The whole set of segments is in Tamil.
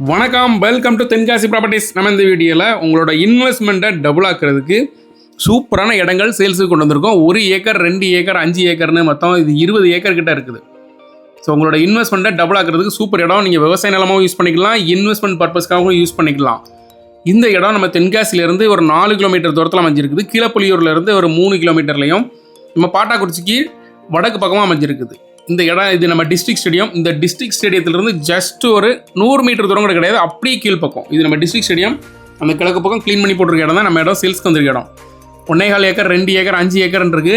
வணக்கம். வெல்கம் டு தென்காசி ப்ராப்பர்ட்டிஸ் நம்ம இந்த வீடியோவில் உங்களோட இன்வெஸ்ட்மெண்ட்டை டபுள் ஆக்கிறதுக்கு சூப்பரான இடங்கள் சேல்ஸுக்கு கொண்டு வந்திருக்கோம். ஒரு ஏக்கர் ரெண்டு ஏக்கர் அஞ்சு ஏக்கர்னு மொத்தம் இது இருபது ஏக்கர் கிட்ட இருக்குது. ஸோ உங்களோட இன்வெஸ்ட்மெண்ட்டை டபுள் ஆக்கிறதுக்கு சூப்பர் இடம். நீங்கள் விவசாய நிலமாகவும் யூஸ் பண்ணிக்கலாம். இன்வெஸ்ட்மெண்ட் பர்பஸ்க்காகவும் யூஸ் பண்ணிக்கலாம். இந்த இடம் நம்ம தென்காசியிலேருந்து ஒரு நாலு கிலோமீட்டர் தூரத்தில் அமைஞ்சிருக்குது. கீழப்புலியூர்லேருந்து ஒரு மூணு கிலோமீட்டர்லையும் நம்ம பாட்டாக்குறிச்சிக்கு வடக்கு பக்கமாக அமைஞ்சிருக்குது. இந்த இடம் இது நம்ம டிஸ்ட்ரிக்ட் ஸ்டேடியம் இந்த டிஸ்ட்ரிக்ட் ஸ்டேடியத்திலிருந்து ஜஸ்ட் ஒரு நூறு மீட்டர் தூரம் கூட கிடையாது. அப்படியே கீழ்ப்பக்கம். இது நம்ம டிஸ்ட்ரிக்ட் ஸ்டேடியம் அந்த கிழக்கு பக்கம் க்ளீன் பண்ணி போட்டிருக்க இடம் தான். நம்ம இடம் சேல்ஸ்க்கு வந்திருக்க இடம். ஒன்னேகால் ஏக்கர் ரெண்டு ஏக்கர் அஞ்சு ஏக்கர்னு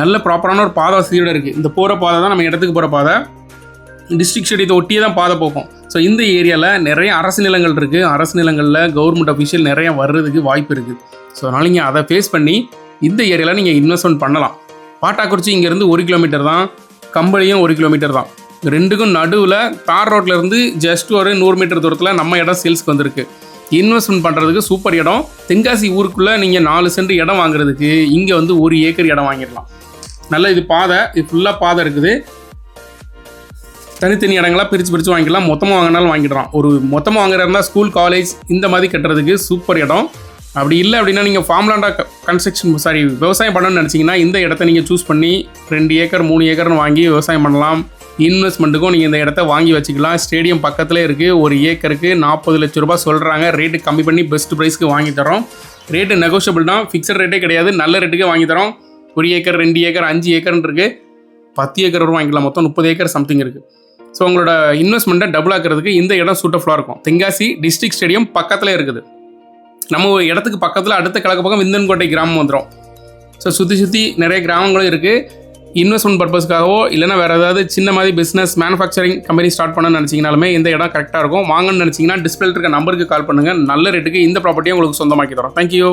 நல்ல ப்ராப்பரான ஒரு பாதை வசதியோடு இருக்குது இந்த போகிற பாதை தான் நம்ம இடத்துக்கு போகிற பாதை. டிஸ்ட்ரிக்ட் ஸ்டேடியத்தை ஒட்டியே தான் பாதை போகும் ஸோ இந்த ஏரியாவில் நிறைய அரசு நிலங்கள் இருக்குது அரசு நிலங்களில் கவர்மெண்ட் அஃபிஷியல் நிறைய வர்றதுக்கு வாய்ப்பு இருக்குது ஸோ அதனால் நீங்கள் அதை ஃபேஸ் பண்ணி இந்த ஏரியாவில் நீங்கள் இன்வெஸ்ட்மெண்ட் பண்ணலாம். பாட்டாக்குறிச்சி இங்கேருந்து ஒரு கிலோமீட்டர் தான். கம்பளியும் ஒரு கிலோமீட்டர் தான். ரெண்டுக்கும் நடுவில் தார் ரோட்லேருந்து ஜஸ்ட் ஒரு நூறு மீட்டர் தூரத்தில் நம்ம இடம் சேல்ஸ்க்கு வந்திருக்கு. இன்வெஸ்ட்மெண்ட் பண்ணுறதுக்கு சூப்பர் இடம். தென்காசி ஊருக்குள்ளே நீங்கள் நாலு சென்ட் இடம் வாங்குறதுக்கு இங்கே வந்து ஒரு ஏக்கர் இடம் வாங்கிடலாம். நல்ல இது பாதை இது ஃபுல்லாக பாதை இருக்குது. தனித்தனி இடங்களாக பிரித்து பிரித்து வாங்கிக்கலாம் மொத்தமாக வாங்கினாலும் வாங்கிடலாம். ஒரு மொத்தமாக வாங்குறதா ஸ்கூல் காலேஜ் இந்த மாதிரி கட்டுறதுக்கு சூப்பர் இடம். அப்படி இல்லை அப்படின்னா நீங்கள் ஃபார்ம்லாண்டா கன்ஸ்ட்ரக்ஷன் சாரி விவசாயம் பண்ணணும்னு நினச்சிங்கன்னா இந்த இடத்த நீங்கள் சூஸ் பண்ணி ரெண்டு ஏக்கர் மூணு ஏக்கர்னு வாங்கி விவசாயம் பண்ணலாம். இன்வெஸ்ட்மெண்ட்டுக்கும் நீங்கள் இந்த இடத்த வாங்கி வச்சுக்கலாம். ஸ்டேடியம் பக்கத்தில் இருக்குது ஒரு ஏக்கருக்கு நாற்பது லட்ச ரூபா சொல்கிறாங்க ரேட்டு கம்மி பண்ணி பெஸ்ட் ப்ரைஸ்க்கு வாங்கி தரோம். ரேட்டு நெகோஷியபிள் தான். ஃபிக்ஸட் ரேட்டே கிடையாது. நல்ல ரேட்டுக்கே வாங்கி தரோம். ஒரு ஏக்கர் ரெண்டு ஏக்கர் அஞ்சு ஏக்கர்னு இருக்குது பத்து ஏக்கர் வரும் வாங்கிக்கலாம். மொத்தம் முப்பது ஏக்கர் சம்திங் இருக்குது ஸோ உங்களோட இன்வெஸ்ட்மெண்ட்டை டபுள் ஆக்கிறதுக்கு இந்த இடம் சூட்டஃபுல்லாக இருக்கும். தென்காசி டிஸ்ட்ரிக்ட் ஸ்டேடியம் பக்கத்தில் இருக்குது. நம்ம ஒரு இடத்துக்கு பக்கத்தில் அடுத்த கிழக்கு பக்கம் விந்தன்கோட்டை கிராமம் வந்துடும் ஸோ சுற்றி சுற்றி நிறைய கிராமங்களும் இருக்குது இன்வெஸ்ட்மெண்ட் பர்பஸ்க்காகவோ இல்லைனா வேறு ஏதாவது சின்ன மாதிரி பிஸ்னஸ் மேனுஃபேக்சரிங் கம்பெனி ஸ்டார்ட் பண்ணணும்னு நினச்சிங்கனாலுமே இந்த இடம் கரெக்டாக இருக்கும். வாங்கன்னு நினச்சிங்கன்னா டிஸ்பிளே இருக்க நம்பருக்கு கால் பண்ணுங்கள் நல்ல ரேட்டுக்கு இந்த ப்ராப்பர்ட்டியை உங்களுக்கு சொந்தமாக்கி தரோம். தேங்க்யூ